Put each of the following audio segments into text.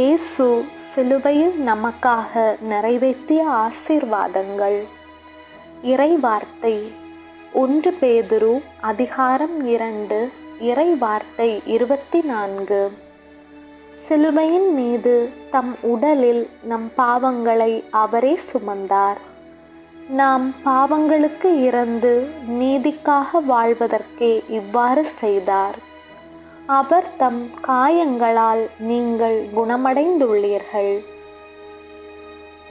இயேசு சிலுவையில் நமக்காக நிறைவேற்றிய ஆசீர்வாதங்கள். இறைவார்த்தை ஒன்று பேதுரு அதிகாரம் இரண்டு இறை வார்த்தை இருபத்தி நான்கு சிலுவையின் மீது தம் உடலில் நம் பாவங்களை அவரே சுமந்தார். நாம் பாவங்களுக்கு இறந்து நீதிக்காக வாழ்வதற்கே இவ்வாறு செய்தார். அவர் தம் காயங்களால் நீங்கள் குணமடைந்துள்ளீர்கள்.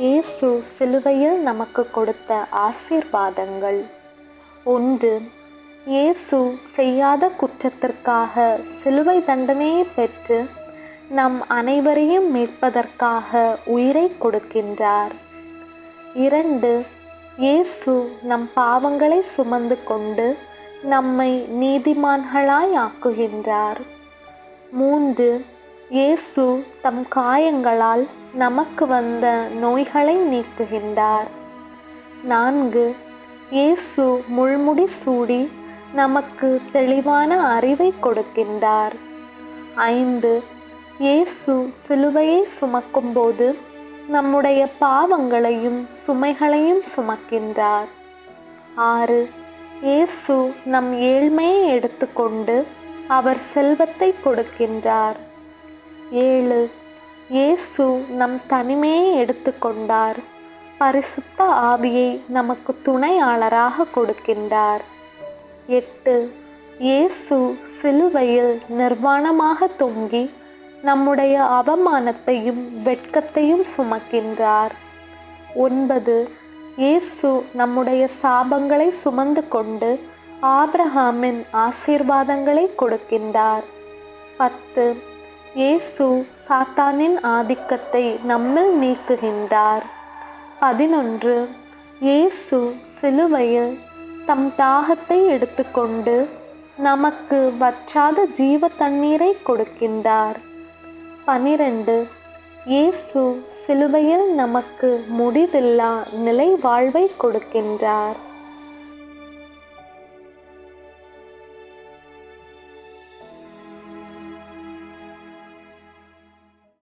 இயேசு சிலுவையில் நமக்கு கொடுத்த ஆசீர்வாதங்கள். ஒன்று இயேசு செய்யாத குற்றத்திற்காக சிலுவை தண்டனையை பெற்று நம் அனைவரையும் மீட்பதற்காக உயிரை கொடுக்கின்றார். இரண்டு இயேசு நம் பாவங்களை சுமந்து கொண்டு நம்மை நீதிமான்களாய் ஆக்குகின்றார் மூன்று இயேசு தம் காயங்களால் நமக்கு வந்த நோய்களை நீக்குகின்றார். நான்கு இயேசு முள்முடி சூடி நமக்கு தெளிவான அறிவை கொடுக்கின்றார். ஐந்து இயேசு சிலுவையை சுமக்கும்போது நம்முடைய பாவங்களையும் சுமைகளையும் சுமக்கின்றார். ஆறு இயேசு நம் ஏழ்மையை எடுத்துக்கொண்டு அவர் செல்வத்தை கொடுக்கின்றார். ஏழு இயேசு நம் தனிமையை எடுத்துக்கொண்டார். பரிசுத்த ஆவியை நமக்கு துணையாளராக கொடுக்கின்றார். எட்டு இயேசு சிலுவையில் நிர்வாணமாக தொங்கி நம்முடைய அவமானத்தையும் வெட்கத்தையும் சுமக்கின்றார். ஒன்பது இயேசு நம்முடைய சாபங்களை சுமந்து கொண்டு ஆப்ரஹாமின் ஆசீர்வாதங்களை கொடுக்கின்றார். பத்து இயேசு சாத்தானின் ஆதிக்கத்தை நம்மில் நீக்குகின்றார். பதினொன்று இயேசு சிலுவையில் தம் தாகத்தை எடுத்துக்கொண்டு நமக்கு வற்றாத ஜீவ தண்ணீரை கொடுக்கின்றார். பனிரெண்டு இயேசு சிலுவையில் நமக்கு முடிவில்லா நிலை வாழ்வை கொடுக்கின்றார்.